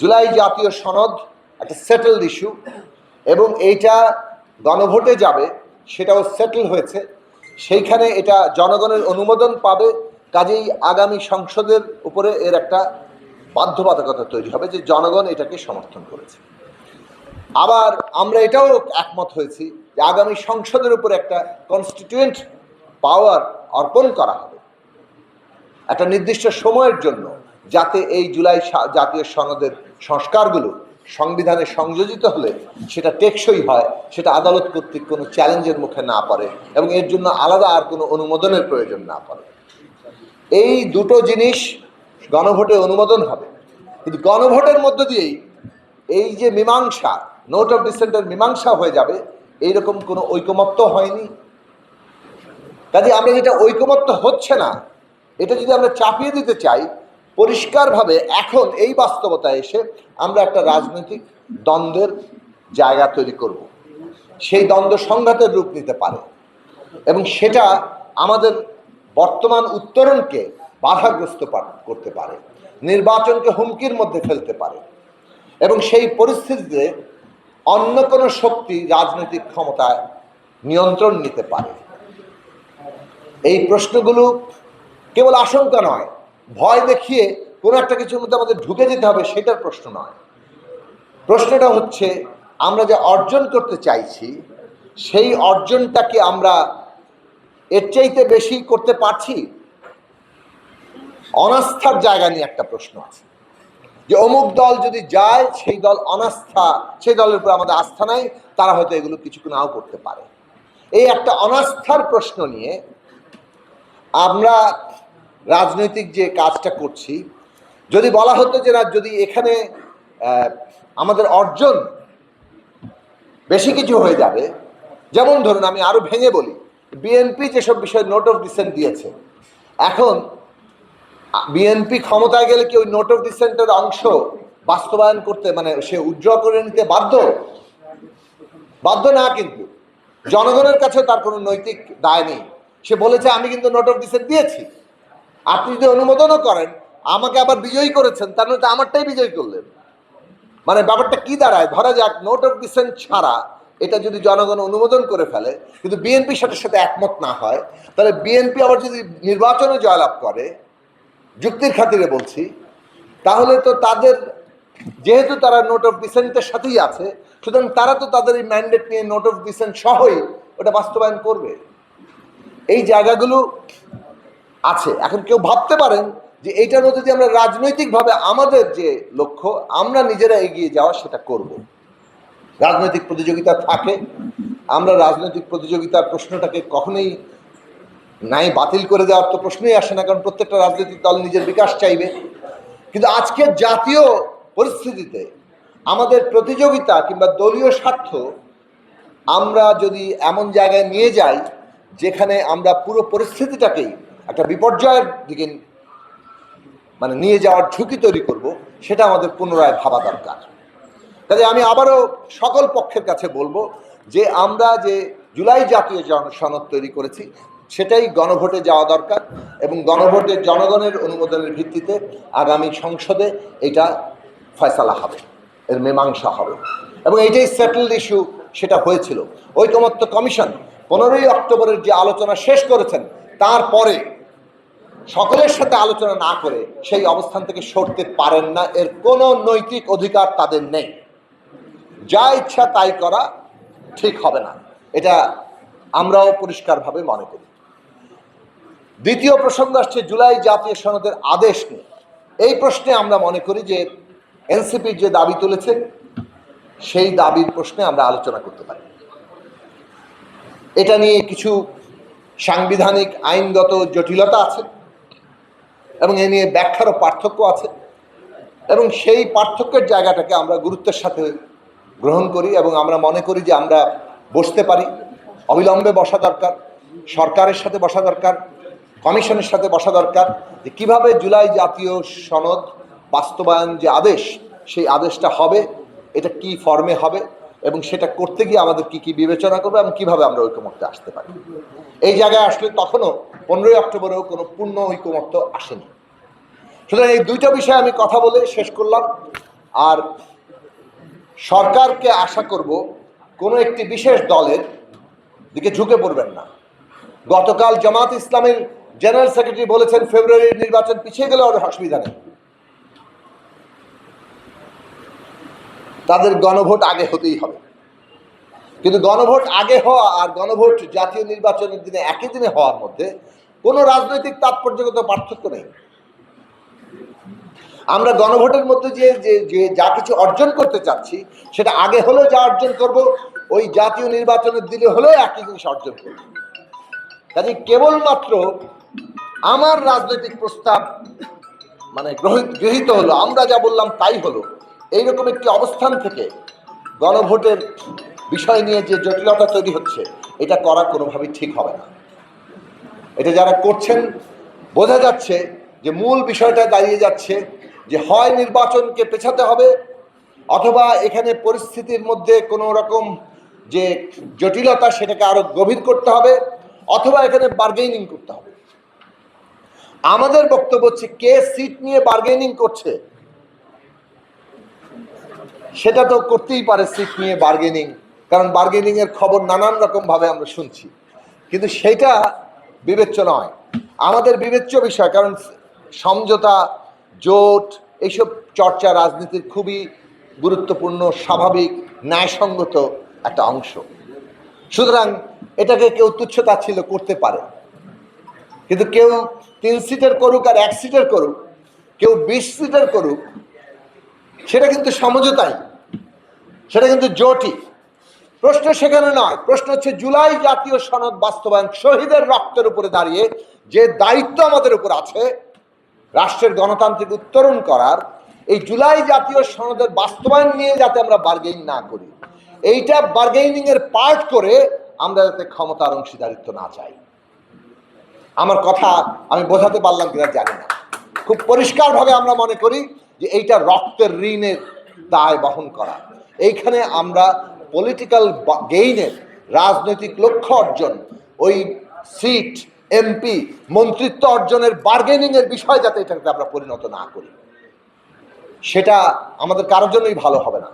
জুলাই জাতীয় সনদ, একটা সেটেলড ইস্যু এবং এইটা গণভোটে যাবে, সেটাও সেটেল হয়েছে। সেইখানে এটা জনগণের অনুমোদন পাবে, কাজেই আগামী সংসদের উপরে এর একটা বাধ্যবাধকতা তৈরি হবে যে জনগণ এটাকে সমর্থন করেছে। আবার আমরা এটাও একমত হয়েছি যে আগামী সংসদের উপর একটা কনস্টিটিউয়েন্ট পাওয়ার অর্পণ করা হবে। একটা নির্দিষ্ট সময়ের জন্য যাতে এই জুলাই জাতীয় সনদের সংস্কারগুলো সংবিধানে সংযোজিত হলে সেটা টেকসই হয়, সেটা আদালত কর্তৃক কোনো চ্যালেঞ্জের মুখে না পড়ে এবং এর জন্য আলাদা আর কোনো অনুমোদনের প্রয়োজন না পড়ে। এই দুটো জিনিস গণভোটে অনুমোদন হবে। কিন্তু গণভোটের মধ্য দিয়েই এই যে মীমাংসা নোট অফ ডিসেন্টের মীমাংসা হয়ে যাবে, এইরকম কোনো ঐকমত্য হয়নি। কাজে আমরা যেটা ঐকমত্য হচ্ছে না, এটা যদি আমরা চাপিয়ে দিতে চাই পরিষ্কারভাবে এখন এই বাস্তবতায় এসে আমরা একটা রাজনৈতিক দ্বন্দ্বের জায়গা তৈরি করব। সেই দ্বন্দ্ব সংঘাতের রূপ নিতে পারে এবং সেটা আমাদের বর্তমান উত্তরণকে বাধাগ্রস্ত করতে পারে, নির্বাচনকে হুমকির মধ্যে ফেলতে পারে এবং সেই পরিস্থিতিতে অন্য কোনো শক্তি রাজনৈতিক ক্ষমতায় নিয়ন্ত্রণ নিতে পারে। এই প্রশ্নগুলো কেবল আশঙ্কা নয় ভয় দেখিয়ে কোনো একটা কিছুর মধ্যে আমাদের ঢুকে যেতে হবে, সেটার প্রশ্ন নয়। প্রশ্নটা হচ্ছে, আমরা যে অর্জন করতে চাইছি, সেই অর্জনটাকে আমরা এর চাইতে বেশি করতে পারছি? অনাস্থার জায়গা নিয়ে একটা প্রশ্ন আছে। যে অমুক দল যদি যায়, সেই দল অনাস্থা, সেই দলের উপর আমাদের আস্থা নাই, তারা হয়তো এগুলো কিছু নাও করতে পারে। এই একটা অনাস্থার প্রশ্ন নিয়ে আমরা রাজনৈতিক যে কাজটা করছি, যদি বলা হতো যে না, যদি এখানে আমাদের অর্জন বেশি কিছু হয়ে যাবে, যেমন ধরুন আমি আরও ভেঙে বলি বিএনপি যেসব বিষয়ে নোট অফ ডিসেন্ট দিয়েছে, এখন বিএনপি ক্ষমতায় গেলে কি ওই নোট অফ ডিসেন্টের অংশ বাস্তবায়ন করতে মানে সে উজ্জ্ব করে নিতে বাধ্য? বাধ্য না কিন্তু। জনগণের কাছে তার কোনো নৈতিক দায় নেই। সে বলেছে, আমি কিন্তু নোট অফ ডিসেন্ট দিয়েছি। আপনি যদি অনুমোদনও করেন, আমাকে আবার বিজয়ী করেছেন তাহলে তো আমারটাই বিজয়ী করলেন। মানে ব্যাপারটা কি দাঁড়ায়? ধরা যাক নোট অফ ডিসেন্ট ছাড়া এটা যদি জনগণ অনুমোদন করে ফেলে, কিন্তু বিএনপির সাথে সাথে একমত না হয়, তাহলে বিএনপি আবার যদি নির্বাচনে জয়লাভ করে, যুক্তির খাতিরে বলছি, তাহলে তো তাদের, যেহেতু তারা নোট অফ ডিসেন্টের সাথেই আছে, সুতরাং তারা তো তাদের এই ম্যান্ডেট নিয়ে নোট অফ ডিসেন্ট সহই ওটা বাস্তবায়ন করবে। এই জায়গাগুলো আছে। এখন কেউ ভাবতে পারেন যে এইটার মধ্যে দিয়ে আমরা রাজনৈতিকভাবে আমাদের যে লক্ষ্য, আমরা নিজেরা এগিয়ে যাওয়া সেটা করব। রাজনৈতিক প্রতিযোগিতা থাকে। আমরা রাজনৈতিক প্রতিযোগিতার প্রশ্নটাকে কখনোই নাই বাতিল করে দেওয়ার তো প্রশ্নই আসে না, কারণ প্রত্যেকটা রাজনৈতিক দল নিজের বিকাশ চাইবে। কিন্তু আজকের জাতীয় পরিস্থিতিতে আমাদের প্রতিযোগিতা কিংবা দলীয় স্বার্থ আমরা যদি এমন জায়গায় নিয়ে যাই যেখানে আমরা পুরো পরিস্থিতিটাকেই একটা বিপর্যয়ের দিকে মানে নিয়ে যাওয়ার ঝুঁকি তৈরি করব, সেটা আমাদের পুনরায় ভাবা দরকার। কাজে আমি আবারও সকল পক্ষের কাছে বলব যে আমরা যে জুলাই জাতীয় জন- সনদ তৈরি করেছি, সেটাই গণভোটে যাওয়া দরকার এবং গণভোটে জনগণের অনুমোদনের ভিত্তিতে আগামী সংসদে এটা ফয়সালা হবে, এর মীমাংসা হবে। এবং এইটাই সেটেলড ইস্যু সেটা হয়েছিল। ঐকমত্য কমিশন পনেরোই অক্টোবরের যে আলোচনা শেষ করেছেন, তারপরে সকলের সাথে আলোচনা না করে সেই অবস্থান থেকে সরতে পারেন না, এর কোনো নৈতিক অধিকার তাদের নেই। যা ইচ্ছা তাই করা ঠিক হবে না। এটা আমরাও পরিষ্কারভাবে মনে করি। দ্বিতীয় প্রসঙ্গ আসছে জুলাই জাতীয় সনদের আদেশ নিয়ে। এই প্রশ্নে আমরা মনে করি যে এনসিপির যে দাবি তুলেছে, সেই দাবির প্রশ্নে আমরা আলোচনা করতে পারি। এটা নিয়ে কিছু সাংবিধানিক, আইনগত জটিলতা আছে। এবং এ নিয়ে ব্যাখ্যারও পার্থক্য আছে। এবং সেই পার্থক্যের জায়গাটাকে আমরা গুরুত্বের সাথে গ্রহণ করি এবং আমরা মনে করি যে আমরা বসতে পারি। অবিলম্বে বসা দরকার, সরকারের সাথে বসা দরকার, কমিশনের সাথে বসা দরকার যে কীভাবে জুলাই জাতীয় সনদ বাস্তবায়ন যে আদেশ, সেই আদেশটা হবে, এটা কি ফর্মে হবে এবং সেটা করতে গিয়ে আমাদের কি কি বিবেচনা করবে এবং কীভাবে আমরা ঐকমত্যে আসতে পারি? এই জায়গায় আসলে তখনও পনেরোই অক্টোবরেও কোনো পূর্ণ ঐকমত্য আসেনি। সুতরাং এই দুইটা বিষয়ে আমি কথা বলে শেষ করলাম। আর সরকারকে আশা করব কোনো একটি বিশেষ দলের দিকে ঝুঁকে পড়বেন না। গতকাল জামাত ইসলামের জেনারেল সেক্রেটারি বলেছেন, ফেব্রুয়ারির নির্বাচন পিছিয়ে গেলে ওর অসুবিধা নেই। তাদের গণভোট আগে হতেই হবে। কিন্তু গণভোট আগে হওয়া আর গণভোট জাতীয় নির্বাচনের দিনে একই দিনে হওয়ার মধ্যে কোনো রাজনৈতিক তাৎপর্যগত পার্থক্য নেই। আমরা গণভোটের মধ্যে যে যে যে কিছু অর্জন করতে চাচ্ছি, সেটা আগে হলেও যা অর্জন করব, ওই জাতীয় নির্বাচনের দিনে হলেও একই জিনিস অর্জন করব। কাজে কেবলমাত্র আমার রাজনৈতিক প্রস্তাব মানে গৃহীত হলো, আমরা যা বললাম তাই হলো। এইরকম একটি অবস্থান থেকে গণভোটের বিষয় নিয়ে যে জটিলতা তৈরি হচ্ছে, এটা করা কোনোভাবেই ঠিক হবে না। এটা যারা করছেন, বোঝা যাচ্ছে যে মূল বিষয়টা দাঁড়িয়ে যাচ্ছে যে হয় নির্বাচনকে পেছাতে হবে, অথবা এখানে পরিস্থিতির মধ্যে কোনো রকম যে জটিলতা সেটাকে আরও গভীর করতে হবে, অথবা এখানে বার্গেনিং করতে হবে। আমাদের বক্তব্য হচ্ছে কে সিট নিয়ে বার্গেনিং করছে সেটা তো করতেই পারে সিট নিয়ে বার্গেনিং কারণ বার্গেনিং এর খবর নানান রকম ভাবে আমরা শুনছি। কিন্তু সেটা বিবেচ্য নয়। আমাদের বিবেচ্য বিষয়, কারণ সমঝোতা, জোট, এইসব চর্চা রাজনীতির খুবই গুরুত্বপূর্ণ, স্বাভাবিক, ন্যায়সঙ্গত একটা অংশ। সুতরাং এটাকে কেউ তুচ্ছ তাচ্ছিল্য করতে পারে। কিন্তু কেউ তিন সিটের করুক আর এক সিটের করুক, কেউ বিশ সিটের করুক সেটা কিন্তু সমঝোতাই, সেটা কিন্তু জোটই। প্রশ্ন সেখানে নয়, প্রশ্ন হচ্ছে জুলাই জাতীয় সনদ বাস্তবায়ন শহীদের রক্তের উপরে দাঁড়িয়ে যে দায়িত্ব আমাদের উপর আছে, রাষ্ট্রের গণতান্ত্রিক উত্তরণ করার, এই জুলাই জাতীয় সনদের বাস্তবায়ন নিয়ে যাতে আমরা বার্গেইন না করি। এইটা বার্গেইনিং এর পার্ট করে আমরা যাতে ক্ষমতার অংশীদারিত্ব না চাই। আমার কথা আমি বোঝাতে পারলাম কিনা জানি না। খুব পরিষ্কারভাবে আমরা মনে করি যে এইটা রক্তের ঋণের দায় বহন করা। এইখানে আমরা পলিটিক্যাল গেইনের রাজনৈতিক লক্ষ্য অর্জন, ওই সিট এমপি মন্ত্রিত্ব অর্জনের বার্গেনিংয়ের বিষয় যাতে এটাকে আমরা পরিণত না করি। সেটা আমাদের কারোর জন্যই ভালো হবে না।